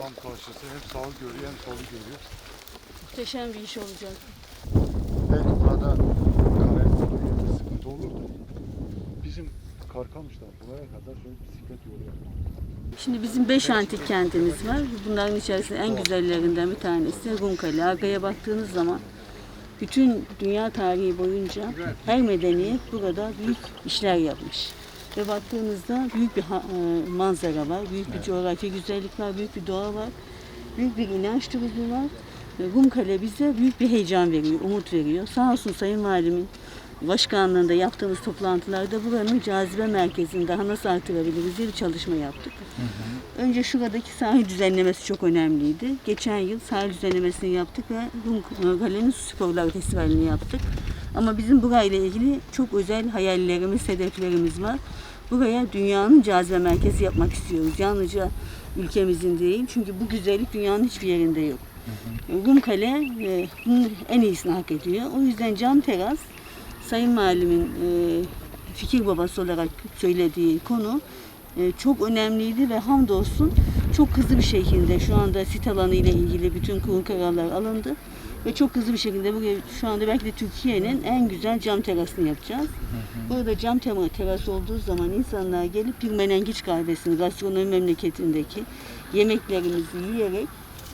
tam karşısı hem sağı görüyor hem solu görüyor. Muhteşem bir iş olacak. Belki burada yerde sıkıntı olur da bizim Karkamış'tan buraya kadar şöyle bisiklet yolu yapmak. Şimdi bizim beş antik kentimiz var. Bunların içerisinde en güzellerinden bir tanesi Rumkale. Arkaya baktığınız zaman bütün dünya tarihi boyunca her medeniyet burada büyük işler yapmış. Ve baktığınızda büyük bir e, manzara var, büyük bir coğrafi güzellik var, büyük bir doğa var, büyük bir inanç turizmi var. Rumkale bize büyük bir heyecan veriyor, umut veriyor. Sağ olsun Sayın Valimin başkanlığında yaptığımız toplantılarda buranın cazibe merkezini daha nasıl artırabiliriz diye bir çalışma yaptık. Önce şuradaki sahil düzenlemesi çok önemliydi. Geçen yıl sahil düzenlemesini yaptık ve Rum Kale'nin Su Sporları Festivali'ni yaptık. Ama bizim burayla ilgili çok özel hayallerimiz, hedeflerimiz var. Buraya dünyanın cazibe merkezi yapmak istiyoruz. Yalnızca ülkemizin değil. Çünkü bu güzellik dünyanın hiçbir yerinde yok. Rum Kale e, bunun en iyisini hak ediyor. O yüzden cam teras Sayın Valim'in e, fikir babası olarak söylediği konu çok önemliydi ve hamdolsun çok hızlı bir şekilde şu anda sit alanı ile ilgili bütün kurul kararlar alındı. Ve çok hızlı bir şekilde buraya şu anda belki de Türkiye'nin en güzel cam terasını yapacağız. Burada cam tema teras olduğu zaman insanlar gelip bir menengiç kahvesini gastronomi memleketindeki yemeklerimizi yiyerek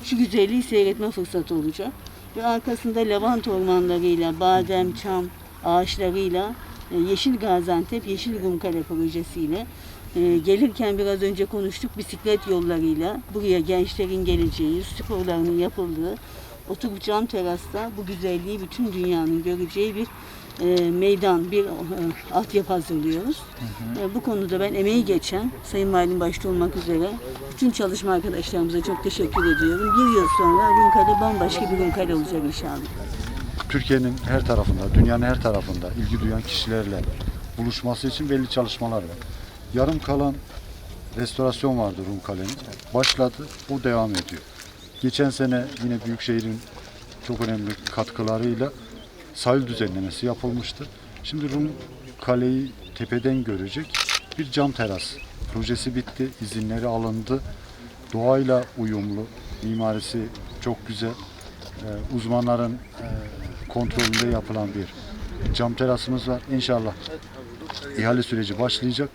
şu güzelliği seyretme fırsatı olacak. Ve arkasında lavant ormanlarıyla, badem, çam ağaçlarıyla, e, Yeşil Gaziantep, Yeşil Rumkale projesiyle e, gelirken biraz önce konuştuk bisiklet yollarıyla buraya gençlerin geleceği, sporlarının yapıldığı oturup cam terasta bu güzelliği bütün dünyanın göreceği bir e, meydan, bir e, altyapı hazırlıyoruz. E, bu konuda ben emeği geçen Sayın Valim başta olmak üzere bütün çalışma arkadaşlarımıza çok teşekkür ediyorum. Bir yıl sonra Rumkale bambaşka bir Rumkale olacak inşallah. Türkiye'nin her tarafında, dünyanın her tarafında ilgi duyan kişilerle buluşması için belli çalışmalar var. Yarım kalan restorasyon vardı Rum Kale'nin. Başladı, o devam ediyor. Geçen sene yine Büyükşehir'in çok önemli katkılarıyla sahil düzenlemesi yapılmıştı. Şimdi Rum Kale'yi tepeden görecek bir cam teras projesi bitti, izinleri alındı. Doğayla uyumlu, mimarisi çok güzel. Ee, uzmanların e, kontrolünde yapılan bir cam terasımız var. İnşallah ihale süreci başlayacak.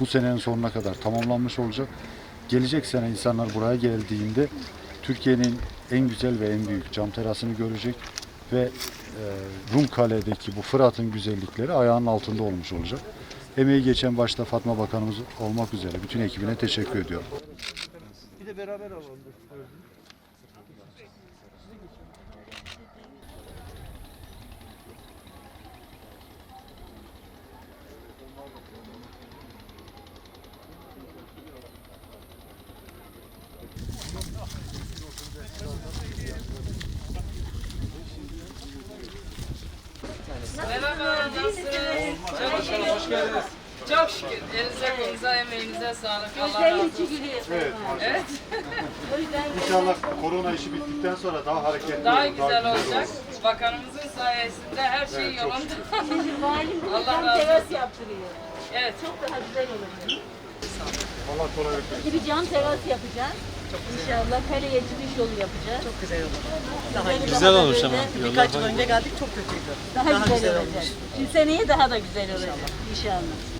Bu senenin sonuna kadar tamamlanmış olacak. Gelecek sene insanlar buraya geldiğinde Türkiye'nin en güzel ve en büyük cam terasını görecek ve e, Rum Kale'deki bu Fırat'ın güzellikleri ayağının altında olmuş olacak. Emeği geçen başta Fatma Bakanımız olmak üzere bütün ekibine teşekkür ediyorum. Bir de beraber alalım. Merhaba, nasılsınız? Çok şükür. Hoş geldiniz. Çok şükür. Elinize kolunuza, emeğinize sağlık. Allah razı olsun. Evet. Evet, İnşallah korona işi bittikten sonra daha hareketli daha olur, güzel olacak. Bakanımızın sayesinde her şey yolunda. Valim Allah buradan razı teras yaptırıyor. Evet, Çok daha güzel olacak. Allah kolaylık versin. Bir cam teras yapacağız. İnşallah kale geçmiş yolu yapacağız. Çok güzel olur. Daha Güzel olmuş ama. Birkaç yıl önce geldik çok kötüydü. Daha, Daha güzel, güzel olacak. Şimdi seneye daha da güzel olacak. İnşallah.